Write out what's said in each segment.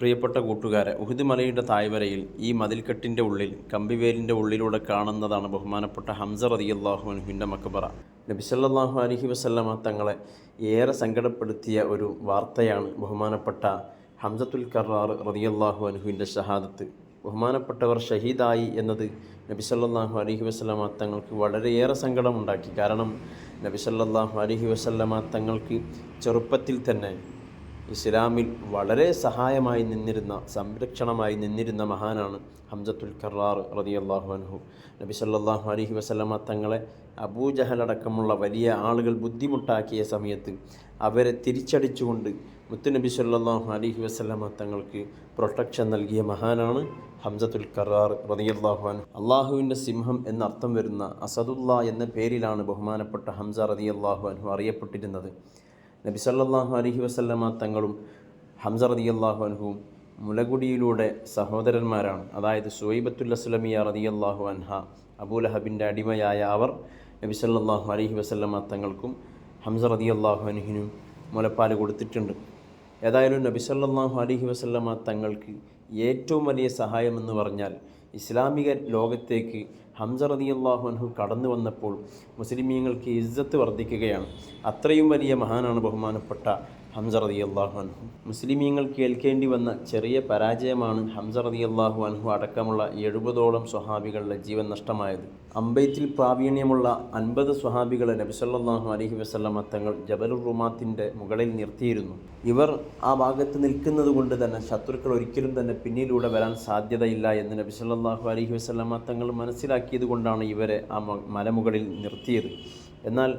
പ്രിയപ്പെട്ട കൂട്ടുകാരെ ഉഹുദ് മലയുടെ തായ്വരയിൽ ഈ മതിൽക്കെട്ടിന്റെ ഉള്ളിൽ കമ്പിവേലിന്റെ ഉള്ളിലൂടെ കാണുന്നതാണ് ബഹുമാനപ്പെട്ട ഹംസ റതിയല്ലാഹു അനുഹിന്റെ മക്കബറ നബിസല്ലാഹു അലഹി വസല്ലമ തങ്ങളെ ഏറെ സങ്കടപ്പെടുത്തിയ ഒരു വാർത്തയാണ് ബഹുമാനപ്പെട്ട ഹംസത്തുൽ കറാർ റതിയല്ലാഹു അനുഹുവിന്റെ ഷഹാദത്ത്. ബഹുമാനപ്പെട്ടവർ ഷഹീദായി എന്നത് നബിസല്ലാഹു അലഹി വസ്ലമ തങ്ങൾക്ക് വളരെയേറെ സങ്കടമുണ്ടാക്കി. കാരണം നബിസല്ലാഹു അലഹി വസ്ലമ തങ്ങൾക്ക് ചെറുപ്പത്തിൽ തന്നെ ഇസ്ലാമിൽ വളരെ സഹായമായി നിന്നിരുന്ന സംരക്ഷണമായി നിന്നിരുന്ന മഹാനാണ് ഹംസത്തുൽ കറാർ അള്ളാഹു അൻഹു. നബി സല്ലാഹു അലഹി വസ്ലമ തങ്ങളെ അബൂജഹലടക്കമുള്ള വലിയ ആളുകൾ ബുദ്ധിമുട്ടാക്കിയ സമയത്ത് അവരെ തിരിച്ചടിച്ചുകൊണ്ട് മുത്തുനബി സല്ലാഹു അലഹി വസ്ലമ തങ്ങൾക്ക് പ്രൊട്ടക്ഷൻ നൽകിയ മഹാനാണ് ഹംസത്തുൽ കറാർ റതിയല്ലാഹു അൻഹു. അള്ളാഹുവിന്റെ സിംഹം എന്നർത്ഥം വരുന്ന അസദുല്ല എന്ന പേരിലാണ് ബഹുമാനപ്പെട്ട ഹംസ റതിയല്ലാഹു അൻഹു അറിയപ്പെട്ടിരുന്നത്. നബി സല്ലാഹു അലഹി വസല്ലമ തങ്ങളും ഹംസ അള്ളാഹു അൻഹുവും മുലകുടിയിലൂടെ സഹോദരന്മാരാണ്. അതായത് സുഹൈബത്തുൽ അസ്ലമിയ അള്ളാഹു അൻഹ അബൂലഹബിന്റെ അടിമയായ അവർ നബി സല്ലാഹു അലഹി വസല്ലമ തങ്ങൾക്കും ഹംസ അള്ളാഹു അൻഹിനും മുലപ്പാൽ കൊടുത്തിട്ടുണ്ട്. ഏതായാലും നബി സല്ലാഹു അലഹി വസല്ലമ തങ്ങൾക്ക് ഏറ്റവും വലിയ സഹായമെന്ന് പറഞ്ഞാൽ ഇസ്ലാമിക ലോകത്തേക്ക് ഹംസ റളിയല്ലാഹു അൻഹു കടന്നു വന്നപ്പോൾ മുസ്ലിമീങ്ങൾക്ക് ഇജ്ജത്ത് വർദ്ധിക്കുകയാണ്. അത്രയും വലിയ മഹാനാണ് ബഹുമാനപ്പെട്ട ഹംസ റളിയല്ലാഹു അൻഹു. മുസ്ലിമീങ്ങൾ കേൾക്കേണ്ടി വന്ന ചെറിയ പരാജയമാണ് ഹംസ റളിയല്ലാഹു അൻഹു അടക്കമുള്ള എഴുപതോളം സ്വഹാബികളുടെ ജീവൻ നഷ്ടമായത്. അമ്പയത്തിൽ പ്രാവീണ്യമുള്ള അൻപത് സ്വഹാബികളെ നബിസല്ലാഹു അലഹി വസ്ലമ തങ്ങൾ ജബലുർ റുമാത്തിന്റെ മുകളിൽ നിർത്തിയിരുന്നു. ഇവർ ആ ഭാഗത്ത് നിൽക്കുന്നത് കൊണ്ട് തന്നെ ശത്രുക്കൾ ഒരിക്കലും തന്നെ പിന്നിലൂടെ വരാൻ സാധ്യതയില്ല എന്ന് നബിസല്ലാഹു അലഹി വസ്ലമ തങ്ങൾ മനസ്സിലാക്കിയത് കൊണ്ടാണ് ഇവരെ ആ മലമുകളിൽ നിർത്തിയത്. എന്നാൽ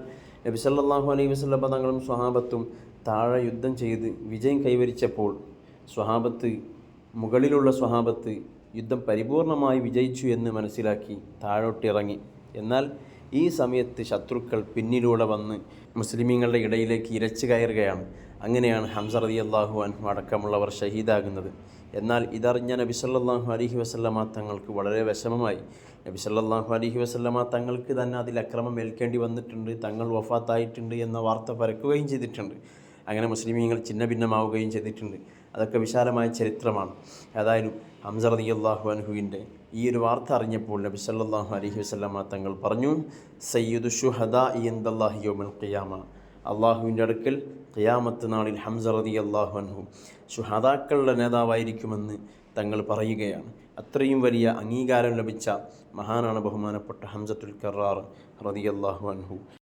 നബി സല്ലാഹു അലൈഹി വസല്ലമ തങ്ങളും സ്വഹാബത്തും താഴെ യുദ്ധം ചെയ്ത് വിജയം കൈവരിച്ചപ്പോൾ സ്വഹാബത്ത് മുകളിലുള്ള സ്വഹാബത്ത് യുദ്ധം പരിപൂർണമായി വിജയിച്ചു എന്ന് മനസ്സിലാക്കി താഴോട്ടിറങ്ങി. എന്നാൽ ഈ സമയത്ത് ശത്രുക്കൾ പിന്നിലൂടെ വന്ന് മുസ്ലിമീങ്ങളുടെ ഇടയിലേക്ക് ഇരച്ചു കയറുകയാണ്. അങ്ങനെയാണ് ഹംസ റളിയല്ലാഹു അൻഹു അടക്കമുള്ളവർ ഷഹീദാകുന്നത്. എന്നാൽ ഇതറിഞ്ഞ നബി സല്ലാഹു അലഹി വസ്ലമ തങ്ങൾക്ക് വളരെ വിഷമമായി. നബി സല്ലാഹു അലഹി വസ്ലമ തങ്ങൾക്ക് തന്നെ അതിൽ അക്രമം ഏൽക്കേണ്ടി വന്നിട്ടുണ്ട് തങ്ങൾ വഫാത്തായിട്ടുണ്ട് എന്ന വാർത്ത പരക്കുകയും ചെയ്തിട്ടുണ്ട്. അങ്ങനെ മുസ്ലിമീങ്ങൾ ചിന്ന ഭിന്നമാവുകയും ചെയ്തിട്ടുണ്ട്. അതൊക്കെ വിശാലമായ ചരിത്രമാണ്. ഏതായാലും ഹംസ അള്ളാഹു അൻഹുവിന്റെ ഈ ഒരു വാർത്ത അറിഞ്ഞപ്പോൾ നബി സല്ലാഹു അലഹി വസ്ലമ തങ്ങൾ പറഞ്ഞു സയ്യിദു ഇ ഇൻദല്ലാഹി യൗമൽ ഖിയാമ. അള്ളാഹുവിന്റെ അടുക്കൽ ഖിയാമത്ത് നാളിൽ ഹംസ അള്ളാഹു അൻഹു. ഷുഹദാക്കളുടെ നേതാവായിരിക്കുമെന്ന് തങ്ങൾ പറയുകയാണ്. അത്രയും വലിയ അംഗീകാരം ലഭിച്ച മഹാനാണ് ബഹുമാനപ്പെട്ട ഹംസത്തുൽ കറാർ റതി അള്ളാഹു അൻഹു.